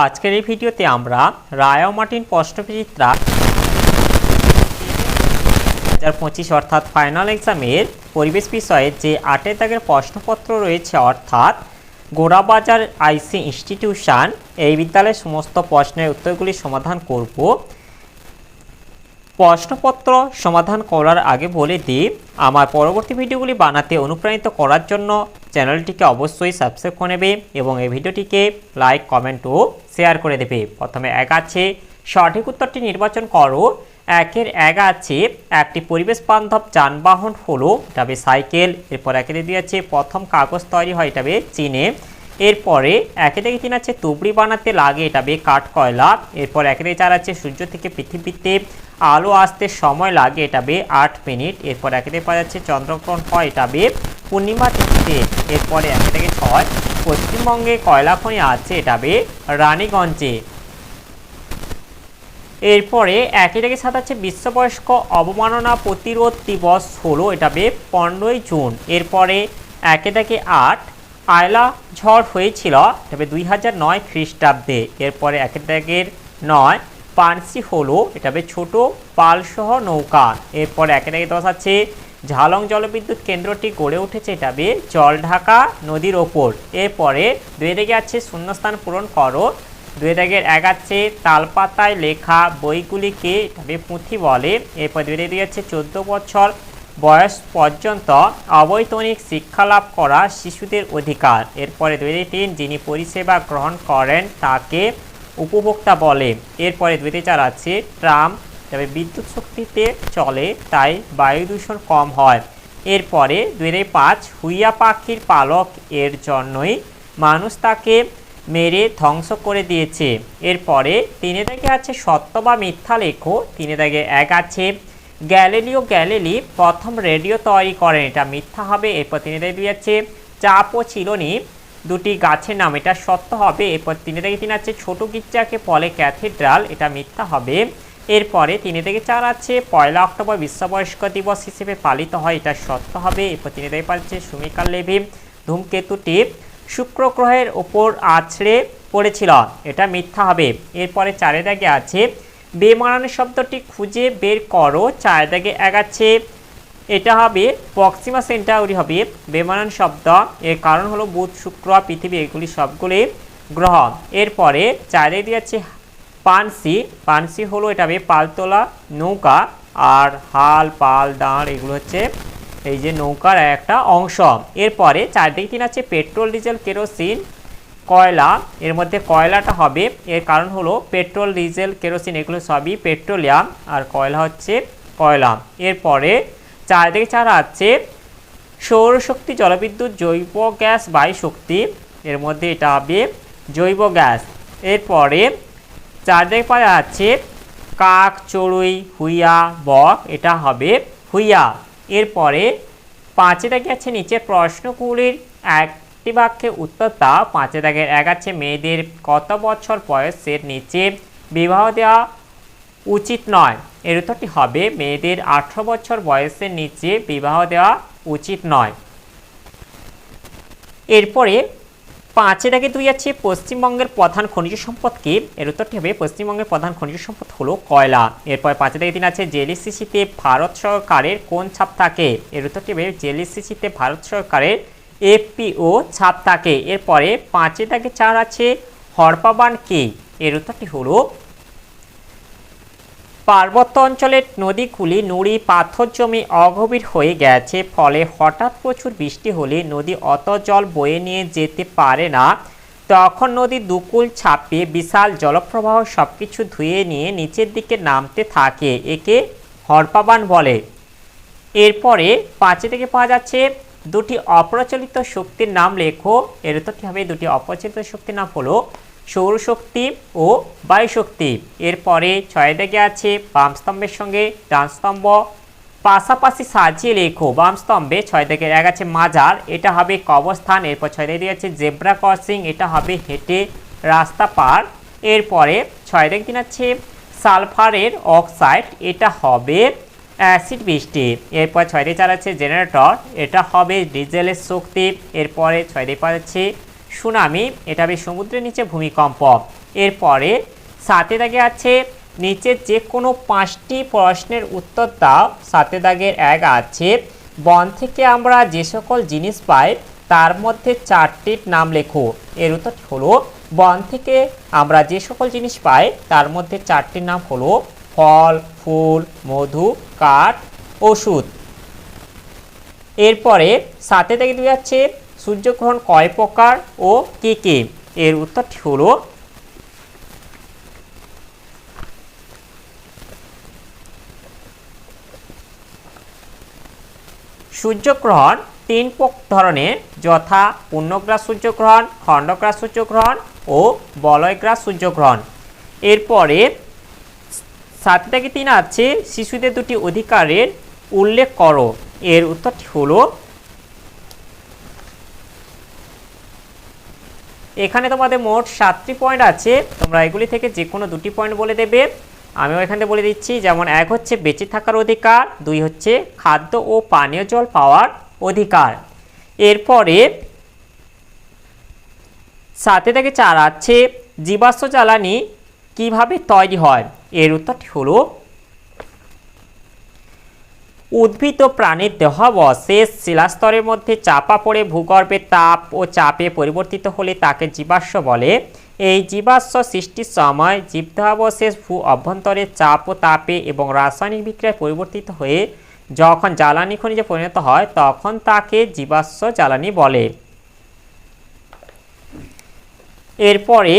আজকের এই ভিডিওতে আমরা রায় মার্টিন প্রশ্নবিচিত্রা হাজার পঁচিশ অর্থাৎ ফাইনাল এক্সামের পরিবেশ বিষয়ে যে আটের দাগের প্রশ্নপত্র রয়েছে অর্থাৎ গোড়াবাজার আইসি ইনস্টিটিউশন, এই বিদ্যালয়ের সমস্ত প্রশ্নের উত্তরগুলি সমাধান করব। প্রশ্নপত্র সমাধান করার আগে বলে দিই, আমার পরবর্তী ভিডিওগুলি বানাতে অনুপ্রাণিত করার জন্য চ্যানেলটিকে অবশ্যই সাবস্ক্রাইব করে নেবে এবং এই ভিডিওটিকে লাইক, কমেন্ট ও শেয়ার করে দেবে। প্রথমে এক আছে, সঠিক উত্তরটি নির্বাচন করো। একের এক আছে, একটি পরিবেশ বান্ধব যানবাহন হলো এটা হবে সাইকেল, এরপর একে দিয়ে আছে, প্রথম কাগজ তৈরি হয় এটা হবে চীনে। এরপরে একে থেকে তিন আছে, তুবড়ি বানাতে লাগে এটা বে কাঠ কয়লা। এরপর একে থেকে চার আছে, সূর্য থেকে পৃথিবীতে আলো আসতে সময় লাগে এটা বে আট মিনিট। এরপর একে থেকে পাওয়া যাচ্ছে চন্দ্রগ্রহণ হয় এটা বে পূর্ণিমা তিথিতে। এরপরে একে থেকে ছয় পশ্চিমবঙ্গে কয়লা খনি আছে, এটা বে রানীগঞ্জে। এরপরে একই থেকে সাথে আছে বিশ্ববয়স্ক অবমাননা প্রতিরোধ দিবস হলো এটা বে পনেরোই জুন। এরপরে একে থেকে আট, আয়লা ঝড় হয়েছিল তবে দুই হাজার নয় খ্রিস্টাব্দে। এরপরে একে দাগের নয়, পানসি হলো, এটা বে ছোট পালসহ নৌকা। এরপরে একে দাগে দশ আছে ঝালং জলবিদ্যুৎ কেন্দ্রটি গড়ে উঠেছে এটা বে জলঢাকা নদীর ওপর। এরপরে দুই দিকে আছে শূন্যস্থান পূরণ করো। দুই দাগের এক আছে তালপাতায় লেখা বইগুলিকে তবে পুঁথি বলে। এরপর দুই দিকে আছে চোদ্দ বছর বয়স পর্যন্ত অবৈতনিক শিক্ষা লাভ করা শিশুদের অধিকার। এরপরে দুই তিন, যিনি পরিষেবা গ্রহণ করেন তাকে উপভোক্তা বলে। এরপরে দুই চার আছে ট্রাম তবে বিদ্যুৎ শক্তিতে চলে, তাই বায়ু দূষণ কম হয়। এরপরে দুই পাঁচ হুইয়া পাখির পালক এর জন্যই মানুষ তাকে মেরে ধ্বংস করে দিয়েছে। এরপরে তিনে দাগে আছে সত্য বা মিথ্যা লেখো, তিনে দাগে এক আছে, গ্যালিলিও গ্যালিলি প্রথম রেডিও তৈরি করেন, এটা মিথ্যা হবে, এরপর তিনি দাগে দুই আছে চাপ ও চিরনি দুটি গাছের নাম, এটা সত্য হবে, এরপর তিনে থেকে তিন আছে ছোট গির্জাকে বলে ক্যাথিড্রাল, এটা মিথ্যা হবে। এরপরে তিনি থেকে চার আছে, পয়লা অক্টোবর বিশ্ববয়স্ক দিবস হিসেবে পালিত হয়, এটা সত্য হবে। এরপর তিনি থেকে পাচ্ছে সুমিকার লেভি ধূমকেতুটি শুক্র গ্রহের ওপর আছড়ে পড়েছিল, এটা মিথ্যা হবে। এরপরে চারে দাগে আছে, বেমানান শব্দটি খুঁজে বের করো, চার দাগে এক আছে এটা হবে পক্সিমা সেন্টাউরি হবে, বেমানান শব্দ। এর কারণ হলো বুধ, শুক্র পৃথিবী, এগুলি সবগুলি গ্রহ। এরপরে চারে দিয়েছে পানসি পানসি হলো এটা হবে পালতোলা নৌকা আর হাল, পাল দাঁড় এগুলো হচ্ছে এই যে নৌকার একটা অংশ। এরপরে চারদিকে তিন আছে পেট্রোল, ডিজেল, কেরোসিন, কয়লা। এর মধ্যে কয়লাটা হবে, এর কারণ হলো পেট্রোল, ডিজেল, কেরোসিন এগুলো সবই পেট্রোলিয়াম আর কয়লা হচ্ছে কয়লা। এরপরে চারদিকে চার আছে সৌরশক্তি, জলবিদ্যুৎ, জৈব গ্যাস বায়ু শক্তি এর মধ্যে এটা হবে জৈব গ্যাস। এরপরে চারদিকে পাওয়া আছে কাক, চড়ুই, হুইয়া, বক, এটা হবে হুইয়া। এরপরে পাঁচে দাগে আছে নিচের প্রশ্নগুলির একটি বাক্যে উত্তর দাও। পাঁচে দাগের এক আছে মেয়েদের কত বছর বয়সের নিচে বিবাহ দেওয়া উচিত নয়। এর উত্তরটি হবে মেয়েদের আঠারো বছর বয়সের নিচে বিবাহ দেওয়া উচিত নয়। এরপরে পাঁচে দাগে দুই আছে, পশ্চিমবঙ্গের প্রধান খনিজ সম্পদ কি এর উত্তরটি হবে পশ্চিমবঙ্গের প্রধান খনিজ সম্পদ হলো কয়লা। এরপর পাঁচে দাগে তিন আছে জেলিসিসিতে ভারত সরকারের কোন ছাপ থাকে? এর উত্তরটি হবে জেলিসিসিতে ভারত সরকারের এফপিও ছাপ থাকে। এরপরে পাঁচে দাগে চার আছে হরপাবান কে এর উত্তরটি হলো পার্বত্য অঞ্চলের নদীগুলি নুড়ি পাথর জমি অগভীর হয়ে গেছে। ফলে হঠাৎ প্রচুর বৃষ্টি হলে নদী অত জল বয়ে নিয়ে যেতে পারে না। তখন নদী দুকুল ছাপিয়ে বিশাল জলপ্রবাহ সব কিছু ধুয়ে নিয়ে নিচের দিকে নামতে থাকে, একে হরপাবান বলে। এরপরে পাঁচে থেকে পাওয়া যাচ্ছে, দুটি অপ্রচলিত শক্তির নাম লেখো। এর উত্তরটি হবে, দুটি অপ্রচলিত শক্তির নাম হলো সৌরশক্তি ও বায়ুশক্তি। এরপরে ছয় দিকে আছে বাম স্তম্ভের সঙ্গে ডান স্তম্ভ। পাশাপাশি সাজিয়ে লেখো, বাম স্তম্ভে ছয় দিকে এক আছে মাজার, এটা হবে কবস্থান এরপর ছয় দিকে আছে জেব্রা ক্রসিং, এটা হবে হেঁটে রাস্তা পার। এরপরে ছয় দিকে তিন আছে সালফারের অক্সাইড, এটা হবে অ্যাসিড বৃষ্টি। এরপর ছয় দিয়ে চার আছে জেনারেটর, এটা হবে ডিজেলের শক্তি। এরপরে ছয় দিয়ে পাঁচ আছে সুনামি, এটা হবে সমুদ্রের নিচে ভূমিকম্প। এরপরে সাথে দাগে আছে নিচের যে কোনো পাঁচটি প্রশ্নের উত্তর দাও। সাথে দাগের এক আছে, বন থেকে আমরা যে সকল জিনিস পাই, তার মধ্যে চারটির নাম লেখো। এর উত্তর হলো, বন থেকে আমরা যে সকল জিনিস পাই, তার মধ্যে চারটির নাম হলো, ফল, ফুল, মধু, কাঠ, ওষুধ। এরপরে সাথে থেকে দুই যাচ্ছে সূর্যগ্রহণ কয় প্রকার ও কে কে? এর উত্তরটি হলো সূর্যগ্রহণ তিন ধরনের, যথা পূর্ণগ্রাস সূর্যগ্রহণ খণ্ডগ্রাস সূর্যগ্রহণ ও বলয়গ্রাস সূর্যগ্রহণ। এরপরে সাথে থেকে তিন আছে, শিশুদের দুটি অধিকারের উল্লেখ করো। এর উত্তরটি হলো এখানে তোমাদের মোট সাতটি পয়েন্ট আছে। তোমরা এগুলি থেকে যে কোনো দুটি পয়েন্ট বলে দেবে। আমিও এখানে বলে দিচ্ছি, যেমন এক হচ্ছে বেঁচে থাকার অধিকার, দুই হচ্ছে খাদ্য ও পানীয় জল পাওয়ার অধিকার। এরপরে সাথে থেকে চার আছে, জীবাশ্ম জ্বালানি কীভাবে তৈরি হয়? এর উত্তরটি হলো উদ্ভিদ ও প্রাণীর দেহাবশেষ শিলাস্তরের মধ্যে চাপা পড়ে ভূগর্ভে তাপ ও চাপে পরিবর্তিত হলে তাকে জীবাশ্ম বলে। এই জীবাশ্ম সৃষ্টির সময় জীবদেহাবশেষ ভূ অভ্যন্তরে চাপ ও তাপে এবং রাসায়নিক বিক্রিয়ায় পরিবর্তিত হয়ে যখন জ্বালানি খনিজে পরিণত হয়, তখন তাকে জীবাশ্ম জ্বালানি বলে। এরপরে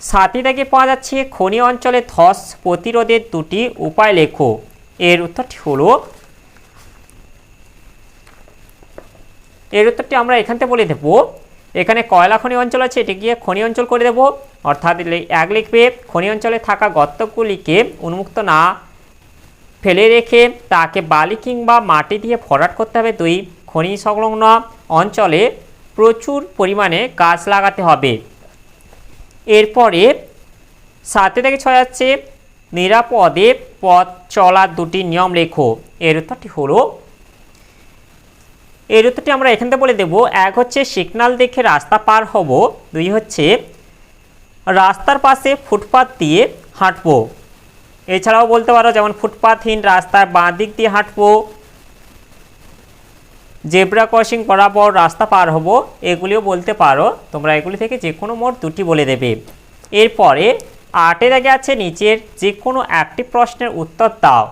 সাথী থেকে পাওয়া যাচ্ছে, খনি অঞ্চলে ধস প্রতিরোধের দুটি উপায় লেখো। এর উত্তরটি হলো, এর উত্তরটি আমরা এখান থেকে বলে দেব, এখানে কয়লা খনি অঞ্চল আছে, এটি গিয়ে খনি অঞ্চল করে দেব, অর্থাৎ এক লিখবে, খনি অঞ্চলে থাকা গর্তগুলিকে উন্মুক্ত না ফেলে রেখে তাকে বালি কিংবা মাটি দিয়ে ভরাট করতে হবে, দুই খনি সংলগ্ন অঞ্চলে প্রচুর পরিমাণে গাছ লাগাতে হবে। এরপরে সাথে থেকে ছয় যাচ্ছে নিরাপদে পথ চলার দুটি নিয়ম লেখো। এর উত্তরটি হলো, এর উত্তরটি আমরা এখান থেকে বলে দেব, এক হচ্ছে সিগনাল দেখে রাস্তা পার হব, দুই হচ্ছে রাস্তার পাশে ফুটপাত দিয়ে হাঁটবো। এছাড়াও বলতে পারো যেমন ফুটপাথহীন রাস্তার বাঁ দিক দিয়ে হাঁটবো, জেব্রা ক্রসিং বরাবর রাস্তা পার হব, এগুলিও বলতে পারো, তোমরা এগুলি থেকে যে কোনো মোট দুটি বলে দেবে। এরপরে আটের আগে আছে নিচের যে কোনো একটি প্রশ্নের উত্তর দাও।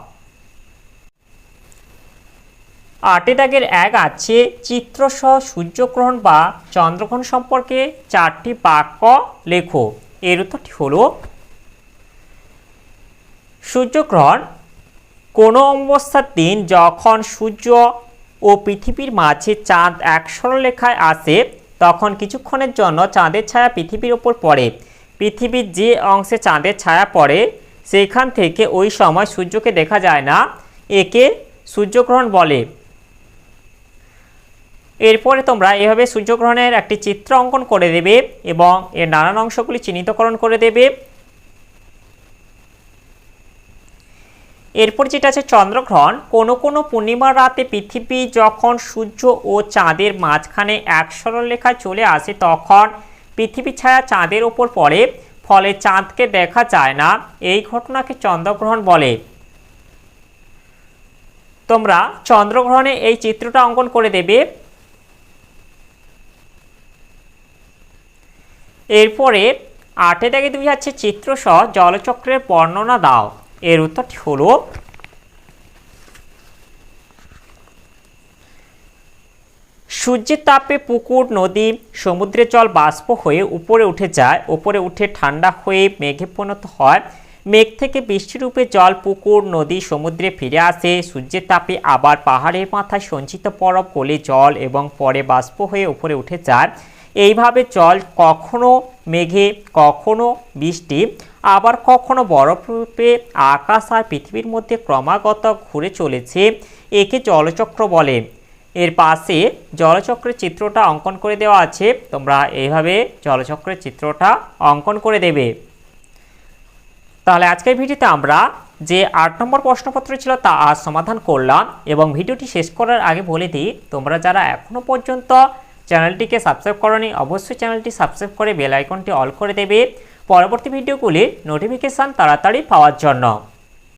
আটে দাগের এক আছে চিত্রসহ সূর্যগ্রহণ বা চন্দ্রগ্রহণ সম্পর্কে চারটি বাক্য লেখো। এর উত্তরটি হলো, সূর্যগ্রহণ কোনো অবস্থার দিন যখন সূর্য ও পৃথিবীর মাঝে চাঁদ এক সরলরেখায় আসে, তখন কিছুক্ষণের জন্য চাঁদের ছায়া পৃথিবীর ওপর পড়ে। পৃথিবীর যে অংশে চাঁদের ছায়া পড়ে, সেইখান থেকে ওই সময় সূর্যকে দেখা যায় না। একে সূর্যগ্রহণ বলে। এরপরে তোমরা এভাবে সূর্যগ্রহণের একটি চিত্র অঙ্কন করে দেবে এবং এর নানান অংশগুলি চিহ্নিতকরণ করে দেবে। এরপর যেটা আছে চন্দ্রগ্রহণ, কোনো কোনো পূর্ণিমার রাতে পৃথিবী যখন সূর্য ও চাঁদের মাঝখানে এক সরলরেখায় চলে আসে, তখন পৃথিবী ছায়া চাঁদের ওপর পড়ে, ফলে চাঁদকে দেখা যায় না। এই ঘটনাকে চন্দ্রগ্রহণ বলে। তোমরা চন্দ্রগ্রহণে এই চিত্রটা অঙ্কন করে দেবে। এরপরে আটে দাগে দুই হচ্ছে চিত্রসহ জলচক্রের বর্ণনা দাও। এর উত্তরটি হলো সূর্যের তাপে পুকুর, নদী সমুদ্রের জল বাষ্প হয়ে উপরে উঠে যায়। উপরে উঠে ঠান্ডা হয়ে মেঘে পরিণত হয়। মেঘ থেকে বৃষ্টিরূপে জল পুকুর, নদী, সমুদ্রে ফিরে আসে। সূর্যের তাপে আবার পাহাড়ের মাথায় সঞ্চিত বরফ গলে জল এবং পরে বাষ্প হয়ে উপরে উঠে যায়। এইভাবে জল কখনো মেঘে, কখনো বৃষ্টি, আবার কখনো বরফরূপে আকাশ আর পৃথিবীর মধ্যে ক্রমাগত ঘুরে চলেছে। একে জলচক্র বলে। এর পাশে জলচক্রের চিত্রটা অঙ্কন করে দেওয়া আছে। তোমরা এইভাবে জলচক্রের চিত্রটা অঙ্কন করে দেবে। তাহলে আজকের ভিডিওতে আমরা যে আট নম্বর প্রশ্নপত্র ছিল তা আজ সমাধান করলাম এবং ভিডিওটি শেষ করার আগে বলে দিই, তোমরা যারা এখনও পর্যন্ত চ্যানেলটিকে সাবস্ক্রাইব করনি, অবশ্যই চ্যানেলটি সাবস্ক্রাইব করে বেল আইকনটি অল করে দেবে। পরবর্তী ভিডিওগুলির নোটিফিকেশান তাড়াতাড়ি পাওয়ার জন্য।